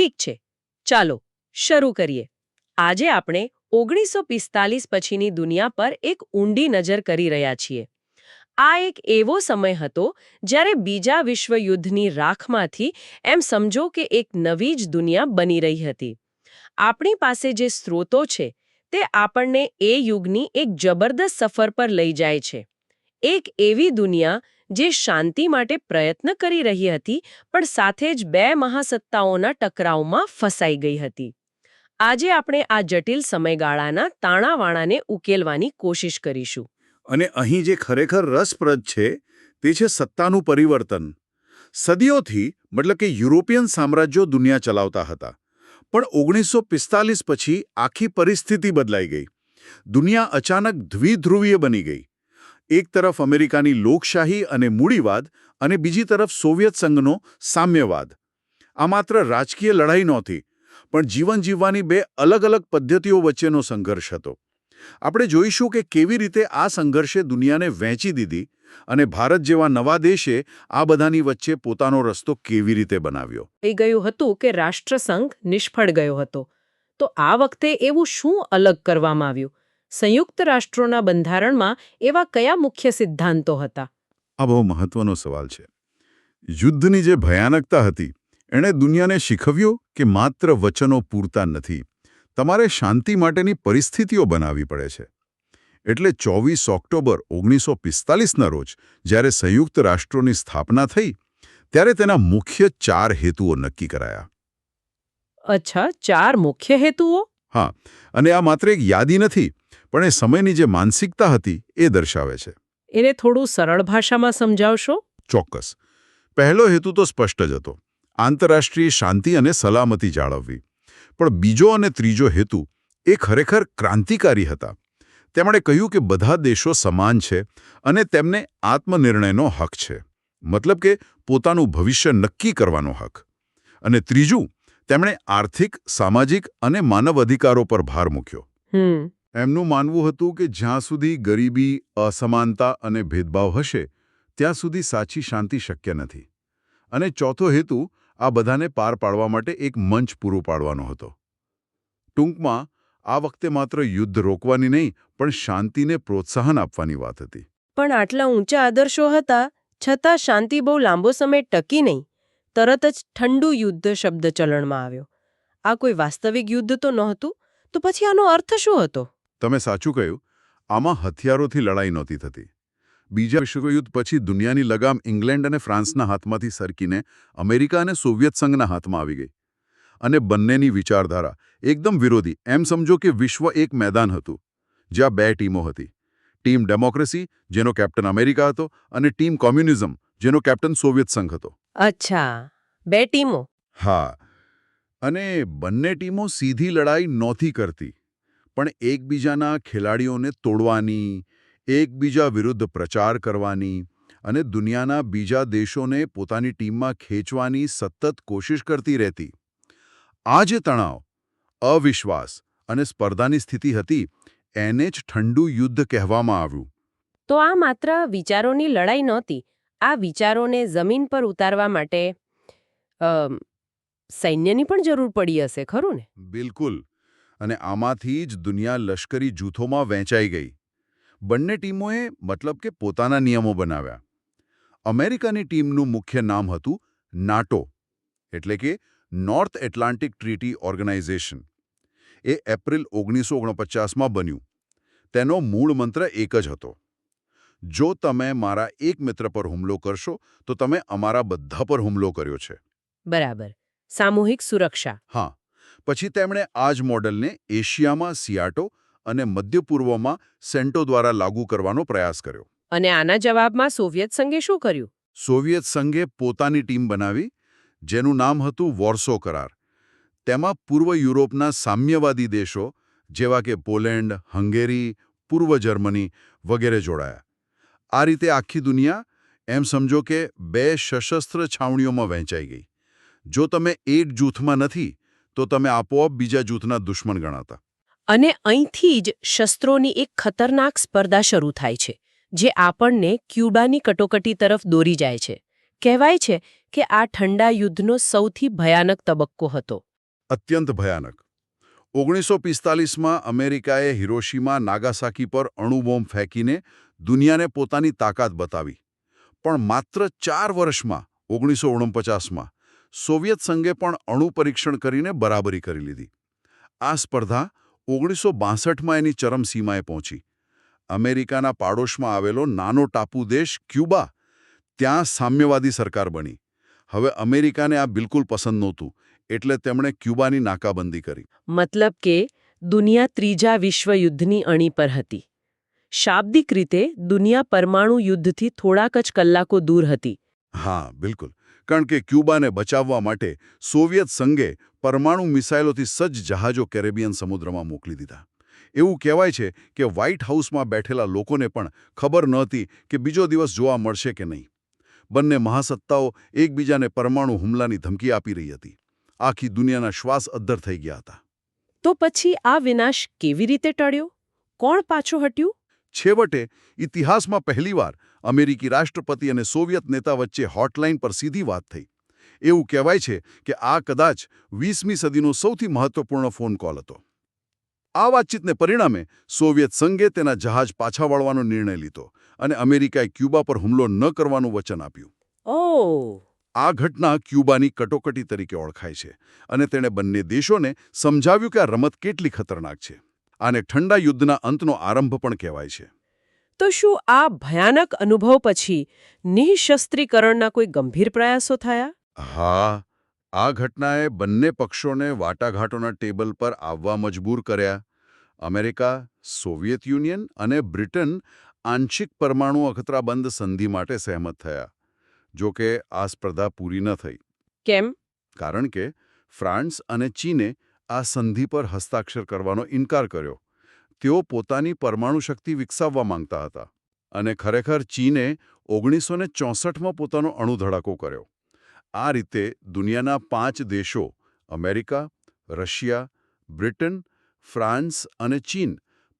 ઠીક છે, ચાલો શરૂ કરીએ. આજે આપણે ઓગણીસો પિસ્તાલીસ પછીની દુનિયા પર એક ઊંડી નજર કરી રહ્યા છીએ. આ એક એવો સમય હતો જ્યારે બીજા વિશ્વયુદ્ધની રાખમાંથી એમ સમજો કે એક નવી જ દુનિયા બની રહી હતી. આપણી પાસે જે સ્ત્રોતો છે, તે આપણને એ યુગની એક જબરદસ્ત સફર પર લઈ જાય છે. એક એવી દુનિયા જે શાંતિ માટે પ્રયત્ન કરી રહી હતી, પણ સાથે જ બે મહાસત્તાઓના ટકરાવમાં ફસાઈ ગઈ હતી. આજે આપણે આ જટિલ સમયગાળાના તાણાવાણાને ઉકેલવાની કોશિશ કરીશું. અને અહીં જે ખરેખર રસપ્રદ છે, તે છે સત્તાનું પરિવર્તન. સદીઓથી, મતલબ કે યુરોપિયન સામ્રાજ્યો દુનિયા ચલાવતા હતા. પણ ઓગણીસો પછી આખી પરિસ્થિતિ બદલાઈ ગઈ. દુનિયા અચાનક દ્વિધ્રુવીય બની ગઈ. એક તરફ અમેરિકાની લોકશાહી અને મૂડીવાદ અને બીજી તરફ સોવિયત સંઘનો સામ્યવાદ. આ માત્ર રાજકીય લડાઈ નહોતી, પણ જીવન જીવવાની બે અલગ અલગ પદ્ધતિઓ વચ્ચેનો સંઘર્ષ હતો. આપણે જોઈશું કે કેવી રીતે આ સંઘર્ષે દુનિયાને વહેંચી દીધી અને ભારત જેવા નવા દેશે આ બધાની વચ્ચે પોતાનો રસ્તો કેવી રીતે બનાવ્યો. થઈ ગયું હતું કે રાષ્ટ્રસંઘ નિષ્ફળ ગયો હતો. તો આ વખતે એવું શું અલગ કરવામાં આવ્યું? સંયુક્ત રાષ્ટ્રોના બંધારણમાં એવા કયા મુખ્ય સિદ્ધાંતો હતા? આ બહુ મહત્વનો સવાલ છે. યુદ્ધની જે ભયાનકતા હતી એણે દુનિયાને શીખવ્યું કે માત્ર વચનો પૂરતા નથી. તમારે શાંતિ માટેની પરિસ્થિતિઓ બનાવવી પડે છે. એટલે ચોવીસ ઓક્ટોબર ઓગણીસો પિસ્તાલીસના રોજ જ્યારે સંયુક્ત રાષ્ટ્રોની સ્થાપના થઈ ત્યારે તેના મુખ્ય ચાર હેતુઓ નક્કી કરાયા. અચ્છા ચાર મુખ્ય હેતુઓ? હા અને આ માત્ર એક યાદી નથી પણ એ સમયની જે માનસિકતા હતી એ દર્શાવે છે. એને થોડું સરળ ભાષામાં સમજાવશો? ચોક્કસ. પહેલો હેતુ તો સ્પષ્ટ જ હતો. આંતરરાષ્ટ્રીય શાંતિ અને સલામતી જાળવવી. પણ બીજો અને ત્રીજો હેતુ એ ખરેખર ક્રાંતિકારી હતા. તેમણે કહ્યું કે બધા દેશો સમાન છે અને તેમને આત્મનિર્ણયનો હક છે. મતલબ કે પોતાનું ભવિષ્ય નક્કી કરવાનો હક. અને ત્રીજું તેમણે આર્થિક સામાજિક અને માનવ અધિકારો પર ભાર મૂક્યો. એમનું માનવું હતું કે જ્યાં સુધી ગરીબી, અસમાનતા અને ભેદભાવ હશે, ત્યાં સુધી સાચી શાંતિ શક્ય નથી. અને ચોથો હેતુ, આ બધાને પાર પાડવા માટે એક મંચ પૂરું પાડવાનો હતો. ટૂંકમાં, આ વખતે માત્ર યુદ્ધ રોકવાની નહીં, પણ શાંતિને પ્રોત્સાહન આપવાની વાત હતી. પણ આટલા ઊંચા આદર્શો હતા, છતાં શાંતિ બહુ લાંબો સમય ટકી નહીં. તરત જ ઠંડુ યુદ્ધ શબ્દ ચલણમાં આવ્યો. આ કોઈ વાસ્તવિક યુદ્ધ તો નહોતું, તો પછી આનો અર્થ શું હતો? તમે સાચું કહ્યું આમાં હથિયારોથી લડાઈ નહોતી થતી. બીજા વિશ્વયુદ્ધ પછી દુનિયાની લગામ ઇંગ્લેન્ડ અને ફ્રાન્સના હાથમાંથી સરકીને અમેરિકા અને સોવિયત સંઘના હાથમાં આવી ગઈ. અને બંનેની વિચારધારા એકદમ વિરોધી. એમ સમજો કે વિશ્વ એક મેદાન હતું જ્યાં બે ટીમો હતી. ટીમ ડેમોક્રેસી જેનો કેપ્ટન અમેરિકા હતો અને ટીમ કોમ્યુનિઝમ જેનો કેપ્ટન સોવિયત સંઘ હતો. અચ્છા બે ટીમો? હા. અને બંને ટીમો સીધી લડાઈ નહોતી કરતી. પણ એકબીજાના ખેલાડીઓને તોડવાની એકબીજા વિરુદ્ધ પ્રચાર કરવાની અને દુનિયાના બીજા દેશોને પોતાની ટીમમાં ખેંચવાની સતત કોશિશ કરતી રહેતી. આ જે તણાવ અવિશ્વાસ અને સ્પર્ધાની સ્થિતિ હતી એને જ ઠંડુ યુદ્ધ કહેવામાં આવ્યું. તો આ માત્ર વિચારોની લડાઈ નહોતી આ વિચારોને જમીન પર ઉતારવા માટે સૈન્યની પણ જરૂર પડી હશે ખરું ને? બિલકુલ. અને આમાંથી જ દુનિયા લશ્કરી જૂથોમાં વહેંચાઈ ગઈ. બંને ટીમોએ મતલબ કે પોતાના નિયમો બનાવ્યા. અમેરિકાની ટીમનું મુખ્ય નામ હતું નાટો એટલે કે નોર્થ એટલાન્ટિક ટ્રીટી ઓર્ગેનાઇઝેશન. એ એપ્રિલ ઓગણીસો ઓગણપચાસમાં બન્યું. તેનો મૂળ મંત્ર એક જ હતો. જો તમે મારા એક મિત્ર પર હુમલો કરશો તો તમે અમારા બધા પર હુમલો કર્યો છે. બરાબર. સામૂહિક સુરક્ષા. હા. પછી તેમણે આ જ મોડલને એશિયામાં સિયાટો અને મધ્ય પૂર્વમાં સેન્ટો દ્વારા લાગુ કરવાનો પ્રયાસ કર્યો. અને આના જવાબમાં સોવિયત સંઘે શું કર્યું? સોવિયત સંઘે પોતાની ટીમ બનાવી જેનું નામ હતું વોર્સો કરાર. તેમાં પૂર્વ યુરોપના સામ્યવાદી દેશો જેવા કે પોલેન્ડ હંગેરી પૂર્વ જર્મની વગેરે જોડાયા. આ રીતે આખી દુનિયા એમ સમજો કે બે સશસ્ત્ર છાવણીઓમાં વહેંચાઈ ગઈ. જો તમે એક જૂથમાં નથી તો તમે આપોઆપ બીજા જૂથના દુશ્મન ગણાતા. અને અહીંથી જ શસ્ત્રોની એક ખતરનાક સ્પર્ધા શરૂ થાય છે જે આપણને ક્યુબાની કટોકટી તરફ દોરી જાય છે. કહેવાય છે કે આ ઠંડા યુદ્ધનો સૌથી ભયાનક તબક્કો હતો. અત્યંત ભયાનક. ઓગણીસો પિસ્તાલીસમાં અમેરિકાએ હિરોશીમાં નાગાસાકી પર અણુબોમ્બ ફેંકીને દુનિયાને પોતાની તાકાત બતાવી. પણ માત્ર ચાર વર્ષમાં ઓગણીસો ઓગણપચાસમાં સોવિયત સંઘે પણ અણુ પરીક્ષણ કરીને બરાબરી કરી લીધી. આ સ્પર્ધા ઓગણીસો બાસઠમાં એની ચરમસીમાએ પહોંચી. અમેરિકાના પાડોશમાં આવેલો નાનો ટાપુ દેશ ક્યુબા ત્યાં સામ્યવાદી સરકાર બની. હવે અમેરિકાને આ બિલકુલ પસંદ નહોતું એટલે તેમણે ક્યુબાની નાકાબંધી કરી. મતલબ કે દુનિયા ત્રીજા વિશ્વયુદ્ધની અણી પર હતી. શાબ્દિક રીતે દુનિયા પરમાણુ યુદ્ધથી થોડાક જ કલાકો દૂર હતી. હા બિલકુલ. કારણ કે ક્યુબાને બચાવવા માટે સોવિયત સંઘે પરમાણુ મિસાઇલોથી સજ્જ જહાજો કેરેબિયન સમુદ્રમાં મોકલી દીધા. એવું કહેવાય છે કે વ્હાઇટ હાઉસમાં બેઠેલા લોકોને પણ ખબર નહોતી કે બીજો દિવસ જોવા મળશે કે નહીં. બંને મહાસત્તાઓ એકબીજાને પરમાણુ હુમલાની ધમકી આપી રહી હતી. આખી દુનિયાના શ્વાસ અદ્ધર થઈ ગયા હતા. તો પછી આ વિનાશ કેવી રીતે ટળ્યો? કોણ પાછો હટ્યું? છેવટે ઇતિહાસમાં પહેલીવાર અમેરિકી રાષ્ટ્રપતિ અને સોવિયત નેતા વચ્ચે હોટલાઇન પર સીધી વાત થઈ. એવું કહેવાય છે કે આ કદાચ વીસમી સદીનો સૌથી મહત્વપૂર્ણ ફોન કોલ હતો. આ વાતચીતને પરિણામે સોવિયત સંઘે તેના જહાજ પાછા વળવાનો નિર્ણય લીધો અને અમેરિકાએ ક્યુબા પર હુમલો ન કરવાનું વચન આપ્યું. આ ઘટના ક્યુબાની કટોકટી તરીકે ઓળખાય છે અને તેણે બંને દેશોને સમજાવ્યું કે આ રમત કેટલી ખતરનાક છે. આને ઠંડા યુદ્ધના અંતનો આરંભ પણ કહેવાય છે. તો શું આ ભયાનક અનુભવ પછી નિઃશસ્ત્રીકરણના કોઈ ગંભીર પ્રયાસો થયા? હા આ ઘટનાએ બંને પક્ષોને વાટાઘાટોના ટેબલ પર આવવા મજબૂર કર્યા. અમેરિકા સોવિયત યુનિયન અને બ્રિટન આંશિક પરમાણુ અખતરાબંધ સંધિ માટે સહેમત થયા જો કે આ સ્પર્ધા પૂરી ન થઈ. કેમ? કારણ કે ફ્રાન્સ અને ચીને આ સંધિ પર હસ્તાક્ષર કરવાનો ઇનકાર કર્યો. તેઓ પોતાની પરમાણુ શક્તિ વિકસાવવા માંગતા હતા અને ખરેખર ચીને ઓગણીસો ને ચોસઠમાં પોતાનો અણુધડાકો કર્યો. આ રીતે દુનિયાના પાંચ દેશો અમેરિકા, રશિયા, બ્રિટન, ફ્રાન્સ અને ચીન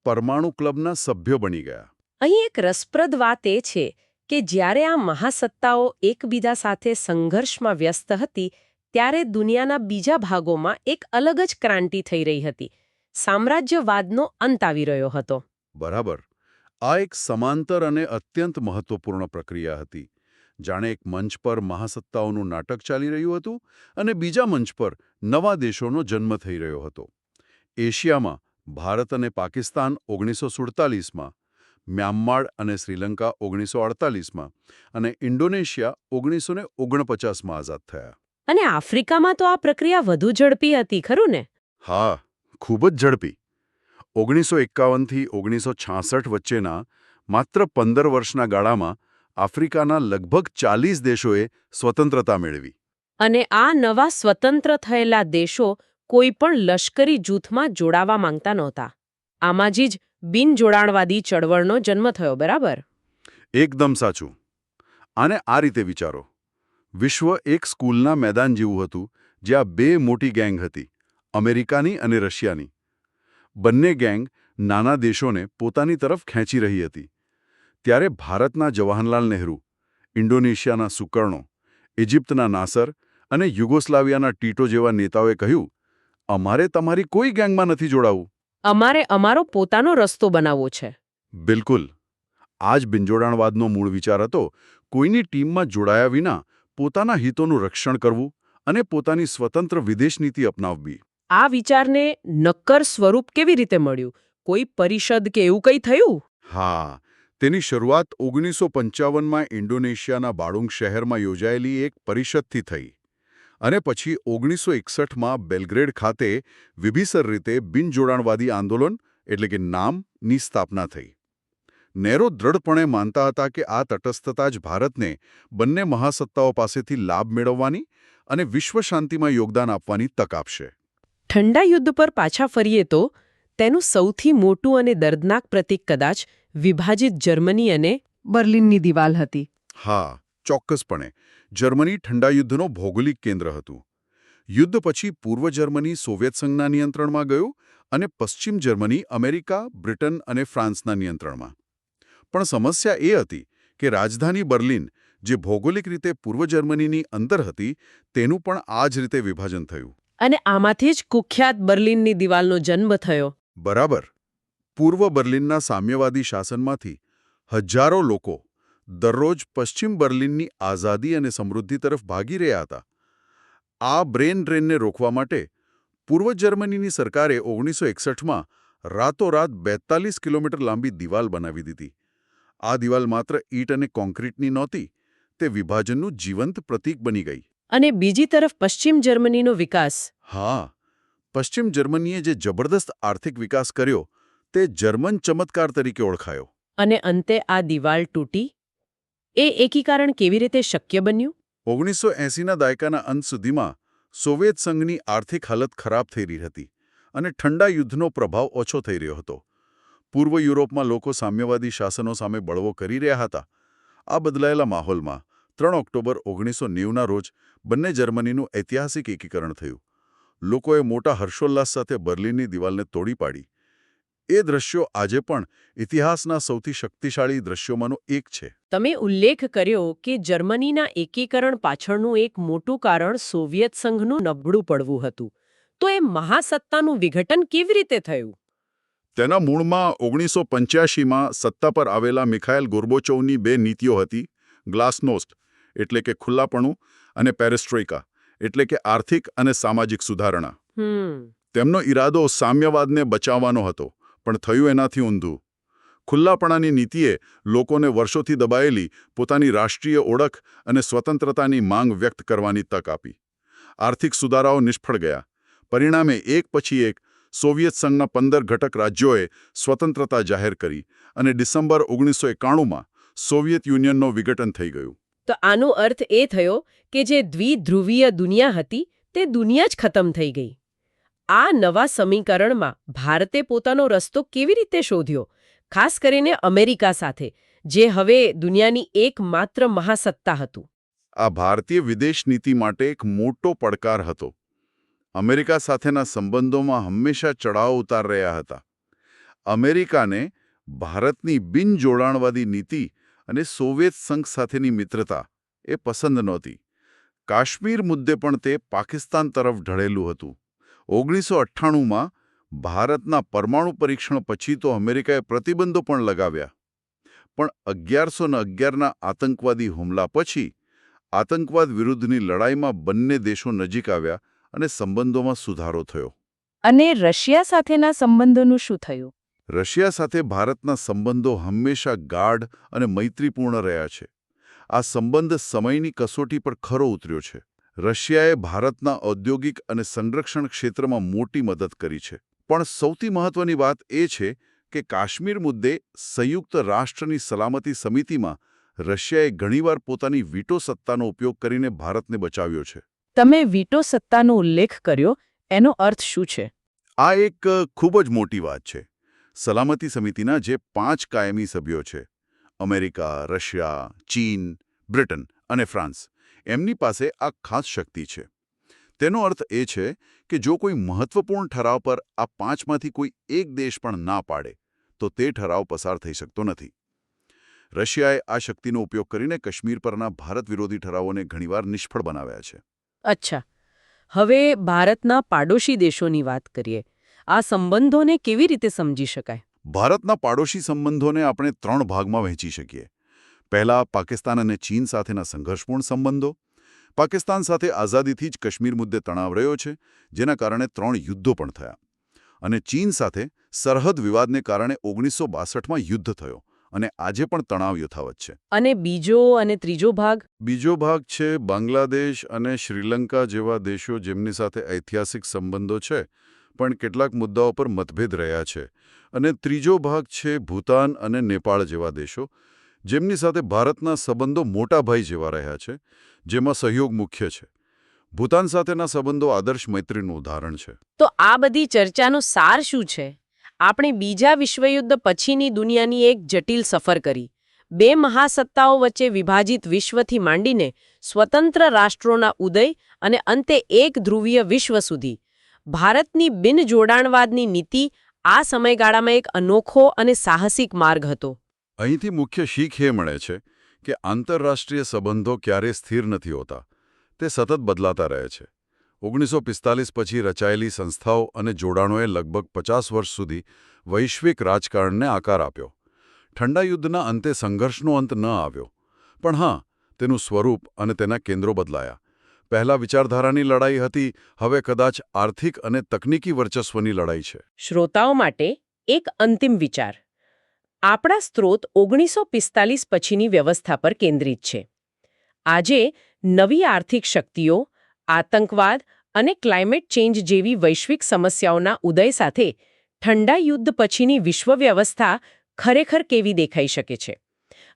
પરમાણુ ક્લબના સભ્યો બની ગયા. અહીં એક રસપ્રદ વાત એ છે કે જ્યારે આ મહાસત્તાઓ એકબીજા સાથે સંઘર્ષમાં વ્યસ્ત હતી, ત્યારે દુનિયાના બીજા ભાગોમાં એક અલગ જ ક્રાંતિ થઈ રહી હતી. સામ્રાજ્યવાદનો અંત આવી રહ્યો હતો. બરાબર. આ એક સમાંતર અને અત્યંત મહત્વપૂર્ણ પ્રક્રિયા હતી. જાણે એક મંચ પર મહાસત્તાઓનું નાટક ચાલી રહ્યું હતું અને બીજા મંચ પર નવા દેશોનો જન્મ થઈ રહ્યો હતો. એશિયામાં ભારત અને પાકિસ્તાન ઓગણીસો સુડતાલીસમાં મ્યાનમાર અને શ્રીલંકા ઓગણીસો અડતાલીસમાં અને ઇન્ડોનેશિયા ઓગણીસો ને ઓગણપચાસમાં આઝાદ થયા. અને આફ્રિકામાં તો આ પ્રક્રિયા વધુ ઝડપી હતી ખરું ને? હા. ખૂબ જ ઝડપી. ઓગણીસો એકાવનથી ઓગણીસો છાસઠ વચ્ચેના માત્ર પંદર વર્ષના ગાળામાં આફ્રિકાના લગભગ ચાલીસ દેશોએ સ્વતંત્રતા મેળવી. અને આ નવા સ્વતંત્ર થયેલા દેશો કોઈ પણ લશ્કરી જૂથમાં જોડાવા માંગતા નહોતા. આમાં જ બિનજોડાણવાદી ચળવળનો જન્મ થયો બરાબર? એકદમ સાચું. આને આ રીતે વિચારો. વિશ્વ એક સ્કૂલના મેદાન જેવું હતું જ્યાં બે મોટી ગેંગ હતી. અમેરિકાની અને રશિયાની. બંને ગેંગ નાના દેશોને પોતાની તરફ ખેંચી રહી હતી. ત્યારે ભારતના જવાહરલાલ નહેરુ ઇન્ડોનેશિયાના સુકર્ણો ઇજિપ્તના નાસર અને યુગોસ્લાવિયાના ટીટો જેવા નેતાઓએ કહ્યું અમારે તમારી કોઈ ગેંગમાં નથી જોડાવું. અમારે અમારો પોતાનો રસ્તો બનાવવો છે. બિલકુલ. આ જ બિંજોડાણવાદનો મૂળ વિચાર હતો કોઈની ટીમમાં જોડાયા વિના પોતાના હિતોનું રક્ષણ કરવું અને પોતાની સ્વતંત્ર વિદેશ નીતિ અપનાવવી. આ વિચારને નક્કર સ્વરૂપ કેવી રીતે મળ્યું? કોઈ પરિષદ કે એવું કંઈ થયું? હા, તેની શરૂઆત ઓગણીસો પંચાવનમાં ઇન્ડોનેશિયાના બાળુંગ શહેરમાં યોજાયેલી એક પરિષદથી થઈ. અને પછી ઓગણીસો એકસઠમાં બેલગ્રેડ ખાતે વિભીસર રીતે બિનજોડાણવાદી આંદોલન, એટલે કે નામની સ્થાપના થઈ. નેરો દ્રઢપણે માનતા હતા કે આ તટસ્થતા જ ભારતને બંને મહાસત્તાઓ પાસેથી લાભ મેળવવાની અને વિશ્વ શાંતિમાં યોગદાન આપવાની તક આપશે. ઠંડા યુદ્ધ પર પાછા ફરીએ તો, તેનું સૌથી મોટું અને દર્દનાક પ્રતીક કદાચ વિભાજિત જર્મની અને બર્લિનની દિવાલ હતી. હા, ચોક્કસપણે. જર્મની ઠંડા યુદ્ધનો ભૌગોલિક કેન્દ્ર હતું. યુદ્ધ પછી પૂર્વ જર્મની સોવિયત સંઘના નિયંત્રણમાં ગયું અને પશ્ચિમ જર્મની, અમેરિકા, બ્રિટન અને ફ્રાન્સના નિયંત્રણમાં. પણ સમસ્યા એ હતી કે રાજધાની બર્લિન, જે ભૌગોલિક રીતે પૂર્વ જર્મનીની અંદર હતી, તેનું પણ આ જ રીતે વિભાજન થયું. અને આમાંથી જ કુખ્યાત બર્લિનની દિવાલનો જન્મ થયો. બરાબર. પૂર્વ બર્લિનના સામ્યવાદી શાસનમાંથી હજારો લોકો દરરોજ પશ્ચિમ બર્લિનની આઝાદી અને સમૃદ્ધિ તરફ ભાગી રહ્યા હતા. આ બ્રેન ડ્રેનને રોકવા માટે પૂર્વ જર્મનીની સરકારે ઓગણીસો એકસઠમાં રાતોરાત બેતાલીસ કિલોમીટર લાંબી દિવાલ બનાવી દીધી. આ દિવાલ માત્ર ઈટ અને કોન્ક્રીટની નહોતી, તે વિભાજનનું જીવંત પ્રતીક બની ગઈ. અને બીજી તરફ પશ્ચિમ જર્મનીનો વિકાસ. હા પશ્ચિમ જર્મનીએ જે જબરદસ્ત આર્થિક વિકાસ કર્યો તે જર્મન ચમત્કાર તરીકે ઓળખાયો. અને અંતે આ દિવાલ તૂટી. એ એકીકરણ કેવી રીતે શક્ય બન્યું? ઓગણીસો એંસીના દાયકાના અંત સુધીમાં સોવિયત સંઘની આર્થિક હાલત ખરાબ થઈ રહી હતી અને ઠંડા યુદ્ધનો પ્રભાવ ઓછો થઈ રહ્યો હતો. પૂર્વ યુરોપમાં લોકો સામ્યવાદી શાસનો સામે બળવો કરી રહ્યા હતા. આ બદલાયેલા માહોલમાં ત્રણ ઓક્ટોબર ઓગણીસો નેવુંના રોજ બંને જર્મનીનું ઐતિહાસિક એકીકરણ થયું. લોકોએ મોટા હર્ષોલ્લાસ સાથે બર્લિનની દિવાલને તોડી પાડી. એ દ્રશ્યો આજે પણ ઇતિહાસના સૌથી શક્તિશાળી દ્રશ્યોમાંનો એક છે. તમે ઉલ્લેખ કર્યો કે જર્મનીના એકીકરણ પાછળનું એક મોટું કારણ સોવિયત સંઘનું નબળું પડવું હતું. તો એ મહાસત્તાનું વિઘટન કેવી રીતે થયું? તેના મૂળમાં ઓગણીસો પંચ્યાસીમાં સત્તા પર આવેલા મિખાએલ ગોર્બોચોવની બે નીતિઓ હતી ગ્લાસનોસ્ટ એટલે કે ખુલ્લાપણું અને પેરેસ્ટ્રોઇકા એટલે કે આર્થિક અને સામાજિક સુધારણા. તેમનો ઈરાદો સામ્યવાદને બચાવવાનો હતો પણ થયું એનાથી ઊંધું. ખુલ્લાપણાની નીતિએ લોકોને વર્ષોથી દબાયેલી પોતાની રાષ્ટ્રીય ઓળખ અને સ્વતંત્રતાની માંગ વ્યક્ત કરવાની તક આપી. આર્થિક સુધારાઓ નિષ્ફળ ગયા. પરિણામે એક પછી એક સોવિયત સંઘના પંદર ઘટક રાજ્યોએ સ્વતંત્રતા જાહેર કરી અને ડિસેમ્બર ઓગણીસો એકાણુંમાં સોવિયત યુનિયનનો વિઘટન થઈ ગયું. તો આનો અર્થ એ થયો કે જે દ્વિધ્રુવીય દુનિયા હતી, તે દુનિયા જ ખતમ થઈ ગઈ. આ નવા સમીકરણમાં ભારતે પોતાનો રસ્તો કેવી રીતે શોધ્યો? ખાસ કરીને અમેરિકા સાથે, જે હવે દુનિયાની એકમાત્ર મહાસત્તા હતું. આ ભારતીય વિદેશ નીતિ માટે એક મોટો પડકાર હતો. અમેરિકા સાથેના સંબંધોમાં હંમેશા ચડાવ ઉતાર રહ્યા હતા. અમેરિકાને ભારતની બિનજોડાણવાદી નીતિ અને સોવિયત સંઘ સાથેની મિત્રતા એ પસંદ નહોતી. કાશ્મીર મુદ્દે પણ તે પાકિસ્તાન તરફ ઢળેલું હતું. ઓગણીસો અઠ્ઠાણુંમાં ભારતના પરમાણુ પરીક્ષણ પછી તો અમેરિકાએ પ્રતિબંધો પણ લગાવ્યા. પણ અગિયારસો ને અગિયારના આતંકવાદી હુમલા પછી આતંકવાદ વિરુદ્ધની લડાઈમાં બંને દેશો નજીક આવ્યા અને સંબંધોમાં સુધારો થયો. અને રશિયા સાથેના સંબંધોનું શું થયું? રશિયા સાથે ભારતના સંબંધો હંમેશા ગાઢ અને મૈત્રીપૂર્ણ રહ્યા છે. આ સંબંધ સમયની કસોટી પર ખરો ઉતર્યો છે. રશિયાએ ભારતના ઔદ્યોગિક અને સંરક્ષણ ક્ષેત્રમાં મોટી મદદ કરી છે. પણ સૌથી મહત્વની વાત એ છે કે કાશ્મીર મુદ્દે સંયુક્ત રાષ્ટ્રની સલામતી સમિતિમાં રશિયાએ ઘણીવાર પોતાની વીટો સત્તાનો ઉપયોગ કરીને ભારતને બચાવ્યો છે. તમે વીટો સત્તાનો ઉલ્લેખ કર્યો એનો અર્થ શું છે? આ એક ખૂબ જ મોટી વાત છે. સલામતી સમિતિના જે પાંચ કાયમી સભ્યો છે. અમેરિકા, રશિયા, ચીન, બ્રિટન અને ફ્રાન્સ. એમની પાસે આ ખાસ શક્તિ છે. તેનો અર્થ એ છે કે જો કોઈ મહત્વપૂર્ણ ઠરાવ પર આ પાંચમાંથી કોઈ એક દેશ પણ ના પાડે, તો તે ઠરાવ પસાર થઈ શકતો નથી. રશિયાએ આ શક્તિનો ઉપયોગ કરીને કાશ્મીર પરના ભારત વિરોધી ઠરાવોને ઘણીવાર નિષ્ફળ બનાવ્યા છે. અચ્છા. હવે ભારતના પાડોશી દેશોની વાત કરીએ. આ સંબંધોને કેવી રીતે સમજી શકાય? ભારતના પાડોશી સંબંધોને આપણે ત્રણ ભાગમાં વહેંચી શકીએ. પહેલા પાકિસ્તાન અને ચીન સાથેના સંઘર્ષપૂર્ણ સંબંધો. પાકિસ્તાન સાથે આઝાદીથી જ કાશ્મીર મુદ્દે તણાવ રહ્યો છે જેના કારણે ત્રણ યુદ્ધો પણ થયા. અને ચીન સાથે સરહદ વિવાદને કારણે ઓગણીસો બાસઠમાં યુદ્ધ થયો અને આજે પણ તણાવ યથાવત છે. અને બીજો અને ત્રીજો ભાગ? બીજો ભાગ છે બાંગ્લાદેશ અને શ્રીલંકા જેવા દેશો જેમની સાથે ઐતિહાસિક સંબંધો છે પણ કેટલાક મુદ્દાઓ પર મતભેદ રહ્યા છે. અને ત્રીજો ભાગ છે ભૂતાન અને નેપાળ જેવા દેશો, જેમની સાથે ભારતના સંબંધો મોટા ભાઈ જેવા રહ્યા છે, જેમાં સહયોગ મુખ્ય છે. ભૂતાન સાથેના સંબંધો આદર્શ મૈત્રીનું ઉદાહરણ છે. તો આ બધી ચર્ચાનો સાર શું છે? આપણે બીજા વિશ્વયુદ્ધ પછીની દુનિયાની એક જટિલ સફર કરી. બે મહાસત્તાઓ વચ્ચે વિભાજિત વિશ્વથી માંડીને સ્વતંત્ર રાષ્ટ્રોના ઉદય અને અંતે એક ધ્રુવીય વિશ્વ સુધી. ભારતની બિનજોડાણવાદની નીતિ આ સમયગાળામાં એક અનોખો અને સાહસિક માર્ગ હતો. અહીંથી મુખ્ય શીખ એ મળે છે કે આંતરરાષ્ટ્રીય સંબંધો ક્યારેય સ્થિર નથી હોતા, તે સતત બદલાતા રહે છે. ઓગણીસો પછી રચાયેલી સંસ્થાઓ અને જોડાણોએ લગભગ પચાસ વર્ષ સુધી વૈશ્વિક રાજકારણને આકાર આપ્યો. ઠંડા યુદ્ધના અંતે સંઘર્ષનો અંત ન આવ્યો, પણ હા, તેનું સ્વરૂપ અને તેના કેન્દ્રો બદલાયા. પહેલા વિચારધારાની લડાઈ હતી, હવે કદાચ આર્થિક અને તકનીકી વર્ચસ્વની લડાઈ છે. શ્રોતાઓ માટે એક અંતિમ વિચાર. આપણા સ્ત્રોત ઓગણીસો પિસ્તાલીસ પછીની વ્યવસ્થા પર કેન્દ્રિત છે. આજે નવી આર્થિક શક્તિઓ, આતંકવાદ અને ક્લાઇમેટ ચેન્જ જેવી વૈશ્વિક સમસ્યાઓના ઉદય સાથે ઠંડા યુદ્ધ પછીની વિશ્વ વ્યવસ્થા ખરેખર કેવી દેખાઈ શકે છે?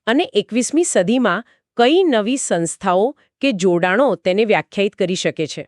અને એકવીસમી સદીમાં કઈ નવી સંસ્થાઓ કે જોડાણો તેને વ્યાખ્યાયિત કરી શકે છે.